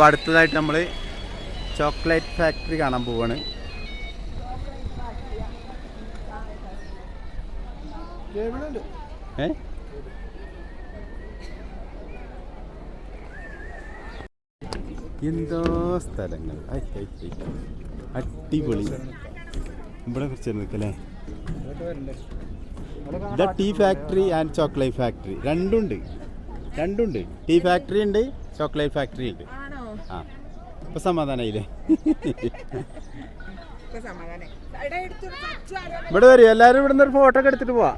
അപ്പോൾ അടുത്തതായിട്ട് നമ്മൾ ചോക്ലേറ്റ് ഫാക്ടറി കാണാൻ പോവാണ്. ഏ? എന്തോ സ്ഥലങ്ങൾ. അടിപൊളി. ഇവിടെ കുറച്ച് നിൽക്കല്ലേ? ഇതാ tea factory and chocolate factory. രണ്ടുണ്ട് രണ്ടുണ്ട് ടീ ഫാക്ടറി ഉണ്ട് ചോക്ലേറ്റ് ഫാക്ടറി ഉണ്ട്. ആ. ഇപ്പൊ ഇവിടെ വരും എല്ലാവരും ഇവിടെ നിന്ന് ഒരു ഫോട്ടോ ഒക്കെ എടുത്തിട്ട് പോവാ.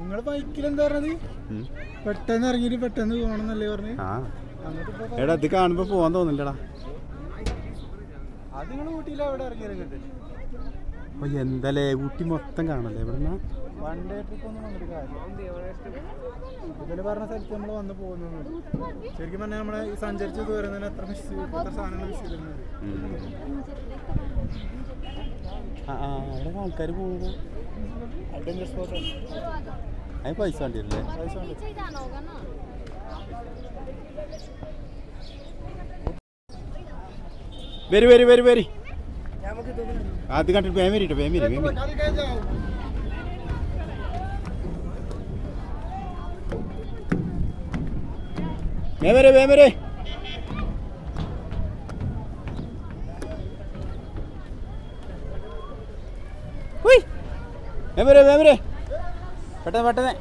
നിങ്ങൾ ബൈക്കിൽ എന്താ പറഞ്ഞത്? പെട്ടെന്ന് ഇറങ്ങിയിട്ട് പെട്ടെന്ന് പോകണമെന്നല്ലേ പറഞ്ഞു? എടാ ഇത് കാണുമ്പോ പോവാൻ തോന്നില്ലടാ. അത് നിങ്ങൾ ഊട്ടിയിലെ അവിടെ ഇറങ്ങി ഇറങ്ങിട്ട് അപ്പൊ എന്താലേ ഊട്ടി മൊത്തം കാണല്ലേ? ഇവിടെ വൺ ഡേ ട്രിപ്പ് ഒന്നും വന്നിട്ട് കാര്യം ഇതിൽ പറഞ്ഞ സ്ഥലത്ത് നമ്മൾ വന്ന് പോകുന്നു ശരിക്കും പറഞ്ഞാൽ നമ്മളെ ഈ സഞ്ചരിച്ച് ദൂരം എത്ര മിസ് എത്ര സാധനങ്ങൾ മിസ് ചെയ്തിരുന്നത് അവിടെ ആൾക്കാർ പോകുന്നു അഡ്വഞ്ചർ സ്പോട്ട് അതിന് പൈസ വേണ്ടിയല്ലേ പൈസ വേണ്ടി. വരി വരി വരി വരി. അത് കണ്ടിട്ട് വേം വരിട്ടോ വേം വരി വേം വരി വേം വരെ വേം വരെ ഹുയ്. വേം വരെ വേം വരെ പെട്ടെന്ന് പെട്ടെന്ന്.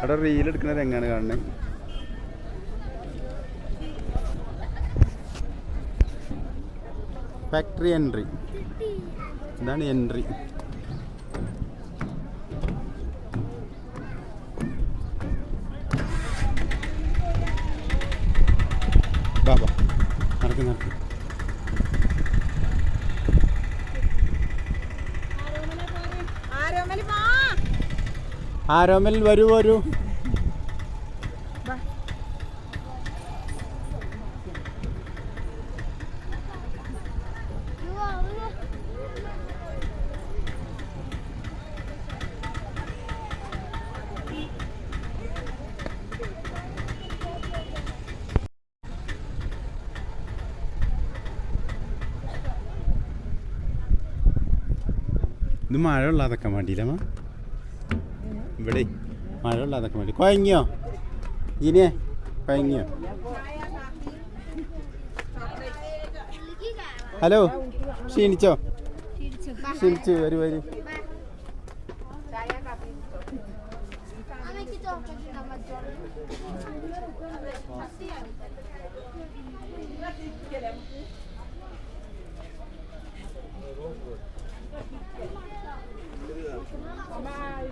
അവിടെ റീൽ എടുക്കുന്ന എങ്ങനെയാണ് കാണുന്നത്. ഫാക്ടറി എൻട്രി ഇതാണ് എൻട്രി നടക്ക് നടക്ക്. ആരോമൽ വരൂ വരൂ. ഇത് മഴ ഉള്ളതൊക്കെ വേണ്ടിയില്ലമ്മ ഇവിടെ മഴ ഉള്ളതൊക്കെ വേണ്ടി. കൊയങ്ങിയോ? ഇനിയേ കൊയങ്ങിയോ? ഹലോ ക്ഷീണിച്ചോ? ക്ഷീണിച്ചു? വരൂ വരൂ.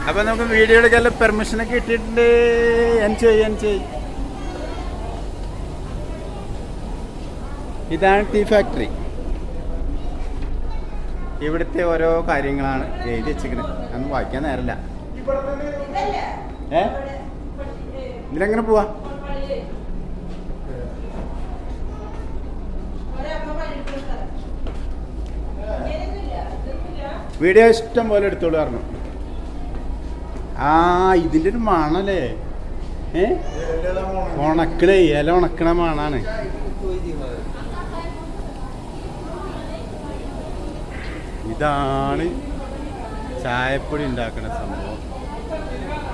അപ്പൊ നമുക്ക് വീഡിയോ എടുക്കാൻ പെർമിഷൻ ഒക്കെ കിട്ടിയിട്ടുണ്ട്. എൻജോയ് എൻജോയ് ഇതാണ് ടീ ഫാക്ടറി ഇവിടുത്തെ ഓരോ കാര്യങ്ങളാണ് എഴുതി വെച്ചിരിക്കുന്നത്. അന്ന് വായിക്കാൻ നേരമില്ല. ഏ? ഇതിലെങ്ങനെ പോവാ? വീഡിയോ ഇഷ്ടം പോലെ എടുത്തോളൂ പറഞ്ഞു. ആ ഇതിന്റെ ഒരു മണല്ലേ? ഏ? ഉണക്കണേ ഇല ഉണക്കണ മണാണ്. ഇതാണ് ചായപ്പൊടി ഉണ്ടാക്കുന്ന സംഭവം.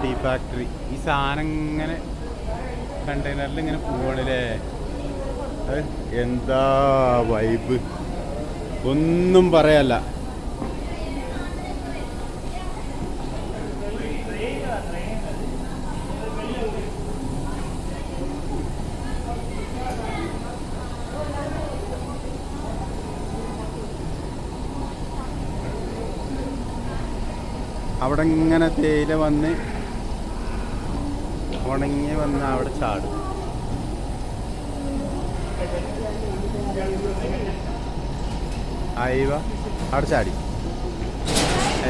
Tea factory. ഈ സാധനം ഇങ്ങനെ കണ്ടെയ്നറിൽ ഇങ്ങനെ പോകണില്ലേ എന്താ വൈബ് ഒന്നും പറയല്ല. അവിടെ ഇങ്ങനെ തേയില വന്ന് ഉണങ്ങി വന്ന് അവിടെ ചാടും. അയവ അവിടെ ചാടി.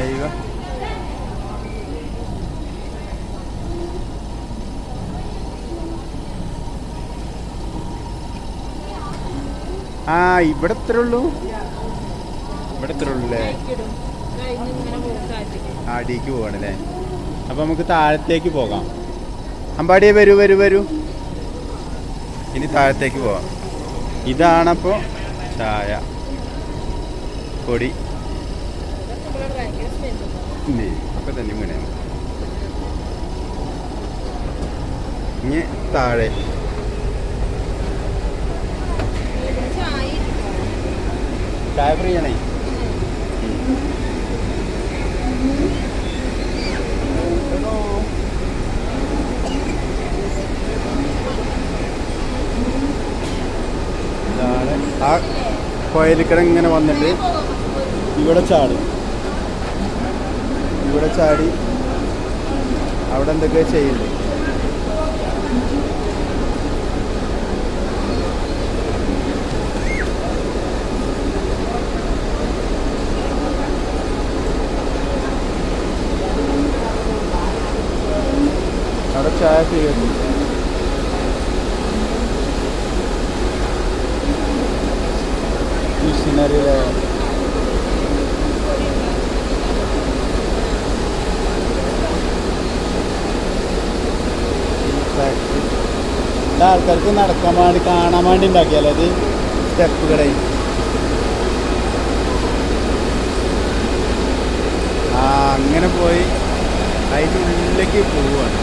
അയവ ആ ഇവിടെ ഇത്രേ ഉള്ളൂ. ഇവിടെ ഇത്രേ ഉള്ളൂ അല്ലേ? അടിക്ക് പോവാണല്ലേ? അപ്പോൾ നമുക്ക് താഴത്തേക്ക് പോകാം. അമ്പാടിയെ വരൂ വരൂ വരൂ. ഇനി താഴത്തേക്ക് പോവാം. ഇതാണപ്പോ ചായ പൊടി. അപ്പൊ തന്നെ വീണേ. ഇനി താഴെ. ചായ ഫ്രീ ആണേ ഇതാണ്. ആ കോയലിക്കട ഇങ്ങനെ വന്നിട്ട് ഇവിടെ ചാടി. ഇവിടെ ചാടി. അവിടെ എന്തൊക്കെയോ ചെയ്യുന്നുണ്ട് അവിടെ ചായ ചെയ്യുന്നു മിഷനറിയിലെ ഫാക്ടറി ഇത് ആൾക്കാർക്ക് നടക്കാൻ വേണ്ടി കാണാൻ വേണ്ടി ഉണ്ടാക്കിയാലോ അത് സ്റ്റെപ്പുകളെ ആ അങ്ങനെ പോയി. അതിന്റെ ഉള്ളിലേക്ക് പോവാണ്.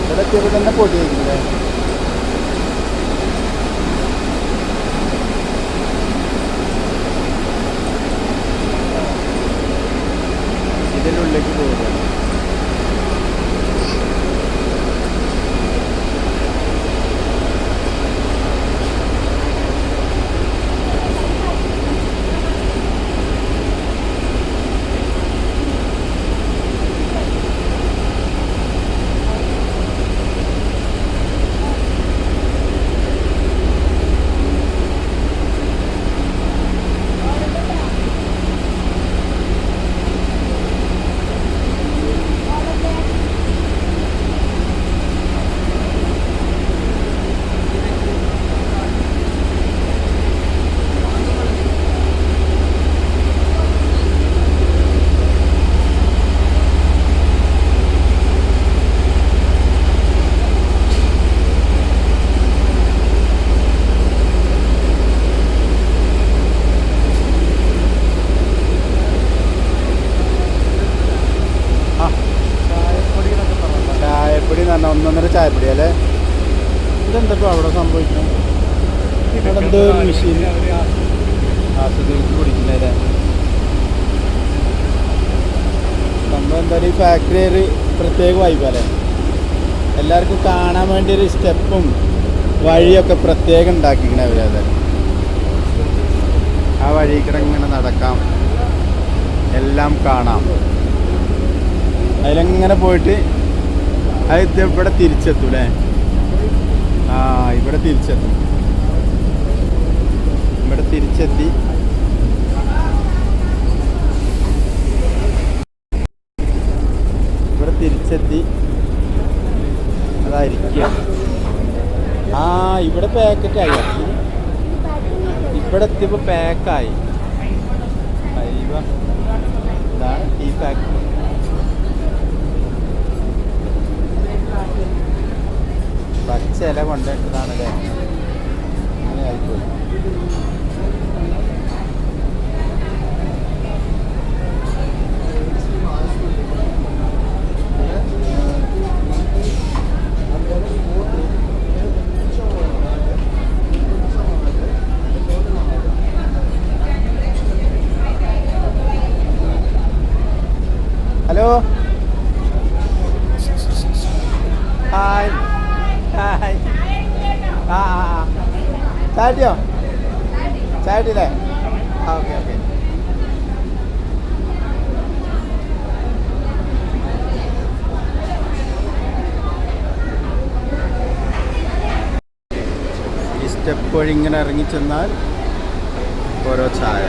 ഇവിടെ എത്തിയപ്പോൾ തന്നെ പൊടി കഴിക്കില്ലേ ഇതിന്റെ ഉള്ളിലേക്ക് പോവുകയാണ് ആ ചായപ്പൊടി എന്ന് പറഞ്ഞാൽ ഒന്നൊന്നര ചായപ്പൊടി അല്ലേ ഇപ്പോൾ അവിടെ സംഭവിക്കുന്നത് ഒരു മെഷീൻ ആസ്വദിച്ച് കുടിക്കുന്നല്ലേ നമ്മളെന്തായാലും ഈ ഫാക്ടറി ഒരു പ്രത്യേക വൈബല്ലേ എല്ലാവർക്കും കാണാൻ വേണ്ടി ഒരു സ്റ്റെപ്പും വഴിയൊക്കെ പ്രത്യേകം ഉണ്ടാക്കിക്കണേ അവരത് ആ വഴി ഇങ്ങനെ നടക്കാം. എല്ലാം കാണാം. അതിലെങ്ങനെ പോയിട്ട് അത് ഇവിടെ തിരിച്ചെത്തും അല്ലേ ആ ഇവിടെ തിരിച്ചെത്തി. ഇവിടെ തിരിച്ചെത്തി. ഇവിടെ തിരിച്ചെത്തി. അതായിരിക്കുക ആ ഇവിടെ പാക്കറ്റ് ആയി ഇവിടെ എത്തിയപ്പോൾ പാക്കായി ഇതാണ് ടീ ഫാക്ടറി പച്ച ഇല കൊണ്ടിട്ടതാണല്ലേ അങ്ങനെ ആയിപ്പോയി ഹലോ ഹായ് ഹായ് ആ ആ ആ ചാറ്റിയോ ചായ കിട്ടിയില്ലേ ആ ഓക്കെ ഓക്കെ ഈ സ്റ്റെപ്പ് വഴി ഇങ്ങനെ ഇറങ്ങി ചെന്നാൽ ഓരോ ചായ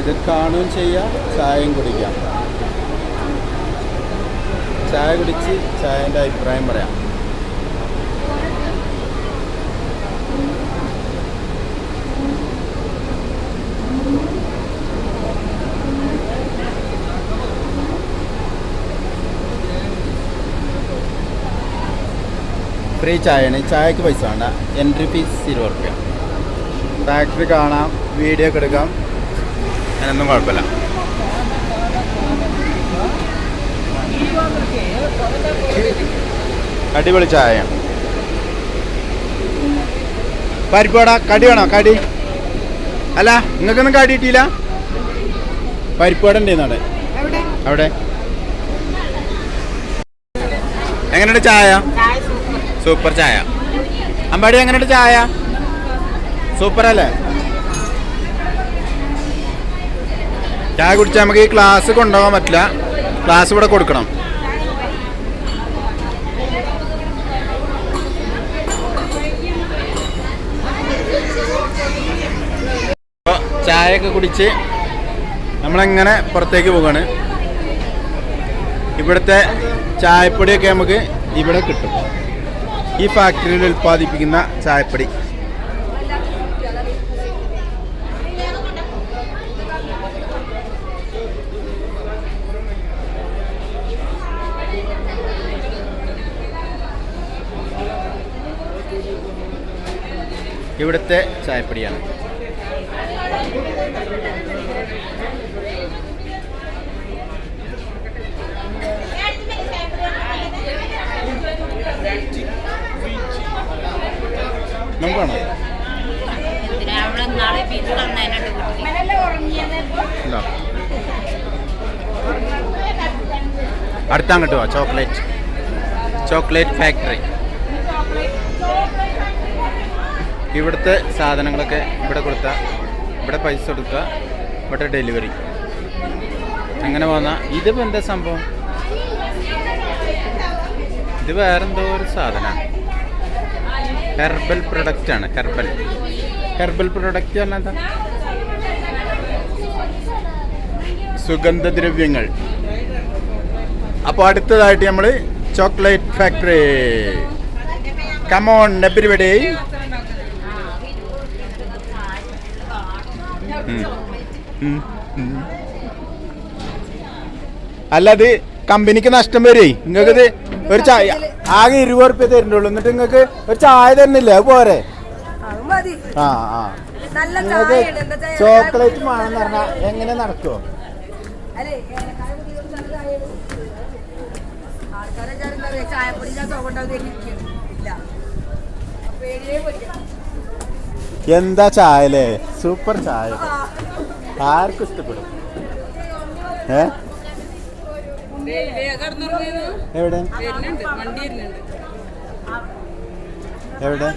ഇത് കാണുകയും ചെയ്യാം ചായയും കുടിക്കാം. ചായ കുടിച്ച് ചായന്റെ അഭിപ്രായം പറയാം. ഫ്രീ ചായയാണ് ചായക്ക് പൈസ വേണ്ട. എൻട്രി ഫീസ് ഇരുപത് റുപ്യ. ഫാക്ടറി കാണാം വീഡിയോ ഒക്കെ എടുക്കാം. അതിനൊന്നും കുഴപ്പമില്ല. അടിപൊളി ചായയാണ് പരിപ്പോടാ കടി വേണോ? കടി? അല്ല നിങ്ങൾക്കൊന്നും കടി കിട്ടിയില്ല? പരിപ്പോട ഉണ്ടെന്നാണ് എവിടെ? അവിടെ. എങ്ങനെയുണ്ട് ചായ സൂപ്പർ ചായ. അമ്പാടി എങ്ങനെയുണ്ട് ചായ? സൂപ്പർ അല്ലേ ചായ കുടിച്ചാൽ നമുക്ക് ഈ ക്ലാസ് കൊണ്ടുപോകാൻ പറ്റില്ല. ക്ലാസ് ഇവിടെ കൊടുക്കണം. ചായയൊക്കെ കുടിച്ച് നമ്മളെങ്ങനെ പുറത്തേക്ക് പോവുകയാണ് ഇവിടുത്തെ ചായപ്പൊടിയൊക്കെ നമുക്ക് ഇവിടെ കിട്ടും. ഈ ഫാക്ടറിയിൽ ഉൽപ്പാദിപ്പിക്കുന്ന ചായപ്പൊടി. ഇവിടുത്തെ ചായപ്പൊടിയാണ്. നമുക്കാണോ അവിടെ നാളെ ബിജു തന്നതിനുണ്ട് വീട്ടിൽ ഉണ്ടോ അടുത്ത അങ്ങോട്ട് ചോക്ലേറ്റ്. Chocolate factory. ഇവിടുത്തെ സാധനങ്ങളൊക്കെ ഇവിടെ കൊടുത്താൽ ഇവിടെ പൈസ കൊടുക്കുക ഇവിടെ ഡെലിവറി. അങ്ങനെ പോന്ന ഇതിപ്പോൾ എന്താ സംഭവം? ഇത് വേറെന്തോ ഒരു സാധനമാണ് ഹെർബൽ പ്രൊഡക്റ്റ് ആണ് ഹെർബൽ ഹെർബൽ പ്രൊഡക്റ്റ് അല്ല എന്താ? സുഗന്ധദ്രവ്യങ്ങൾ. അപ്പോൾ അടുത്തതായിട്ട് നമ്മൾ ചോക്ലേറ്റ് ഫാക്ടറി കമോൺ എവരിബഡി അല്ലാതെ കമ്പനിക്ക് നഷ്ടം വരുവേ നിങ്ങൾക്ക് ഒരു ചായ ആകെ ഇരുപത് റുപ്യ തരുന്നുള്ളൂ. എന്നിട്ട് നിങ്ങൾക്ക് ഒരു ചായ തരുന്നില്ല? അത് പോരെ. ആ ആ. നിങ്ങൾക്ക് ചോക്ലേറ്റ് വേണമെന്ന് പറഞ്ഞാ എങ്ങനെ നടക്കുമോ ആൾക്കാരെ എന്താ ചായ അല്ലേ സൂപ്പർ ചായ. ആർക്കും ഇഷ്ടപ്പെടും. ഏ? എവിടെ? എവിടെ.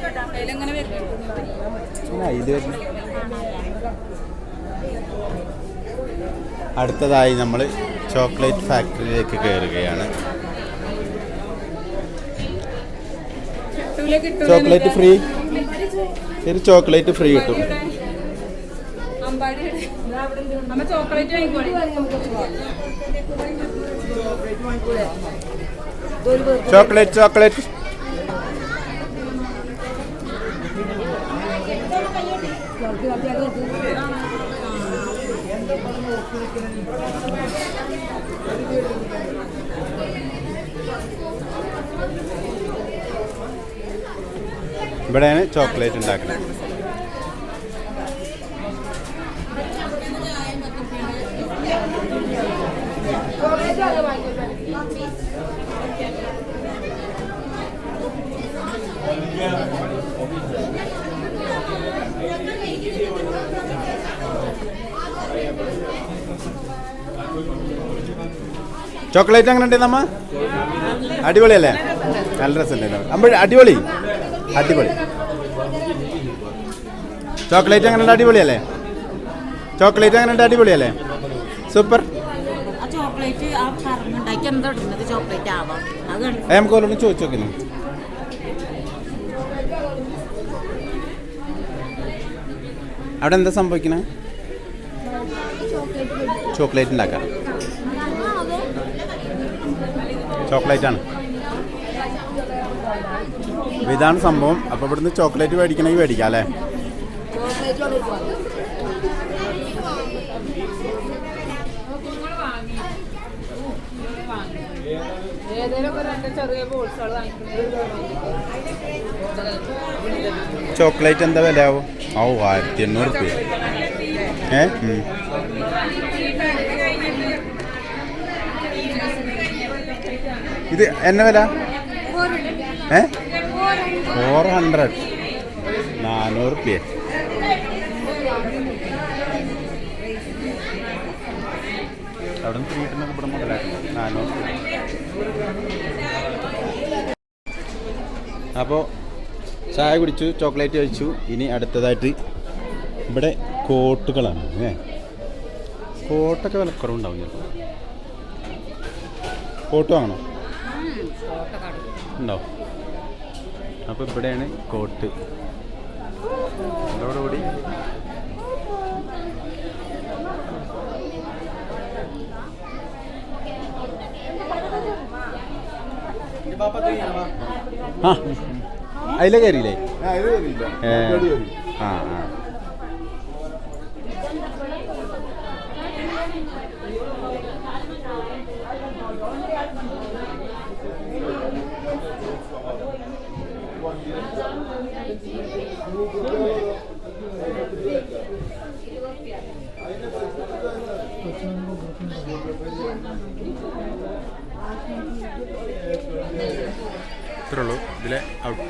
അടുത്തതായി നമ്മൾ ചോക്ലേറ്റ് ഫാക്ടറിയിലേക്ക് കയറുകയാണ് ചോക്ലേറ്റ് ഫ്രീ? ഒരു ചോക്ലേറ്റ് ഫ്രീ കിട്ടും. ചോക്ലേറ്റ് ചോക്ലേറ്റ് ചോക്ലേറ്റ് ഇവിടെയാണ് ചോക്ലേറ്റ് ഉണ്ടാക്കുന്നത്. ചോക്ലേറ്റ് അങ്ങനെ ഉണ്ട് നമ്മ അടിപൊളിയല്ലേ? നല്ല രസമല്ലേ അമ്പഴ അടിപൊളി. അടിപൊളി. ചോക്ലേറ്റ് എങ്ങനെയുണ്ട് അടിപൊളിയല്ലേ? ചോക്ലേറ്റ് എങ്ങനെയുണ്ട് അടിപൊളിയല്ലേ? സൂപ്പർ ചോക്ലേറ്റ് ആ പറഞ്ഞുണ്ടാക്കി എന്താ ഇടുന്നത്? ചോക്ലേറ്റ് ആവാം. അത് നമുക്ക് ചോദിച്ചു അവിടെ എന്താ സംഭവിക്കണേ? ചോക്ലേറ്റ് ഉണ്ടാക്കാം ചോക്ലേറ്റ് ആണ് ഇതാണ് സംഭവം. അപ്പൊ ഇവിടുന്ന് ചോക്ലേറ്റ് മേടിക്കണമെങ്കിൽ മേടിക്കാം അല്ലേ? ചോക്ലേറ്റ് എന്താ വില ആവും ഓ ആയിരത്തി എണ്ണൂറ് റുപ്യ ഏ ഇത് എന്ന വില? ഏ? ഫോർ ഹൺഡ്രഡ് നാനൂറ് റുപ്യ അവിടെ നിന്ന് വീട്ടിൽ ഇവിടെ മുതലാക്കണം നാനൂറ് അപ്പോൾ ചായ കുടിച്ചു ചോക്ലേറ്റ് കഴിച്ചു. ഇനി അടുത്തതായിട്ട് ഇവിടെ കോട്ടുകളാണ് ഏ? കോട്ടൊക്കെ വില കുറവുണ്ടാവും ചിലപ്പോൾ കോട്ട് വാങ്ങണോ? ഉണ്ടോ? അപ്പോൾ ഇവിടെയാണ് കോട്ട്. അതോടുകൂടി ആ അതിലെ കയറിയില്ലേ ഏ, ആ ആ. ഇത്രേ ഉള്ളൂ. ഇതിലെ ഔട്ട്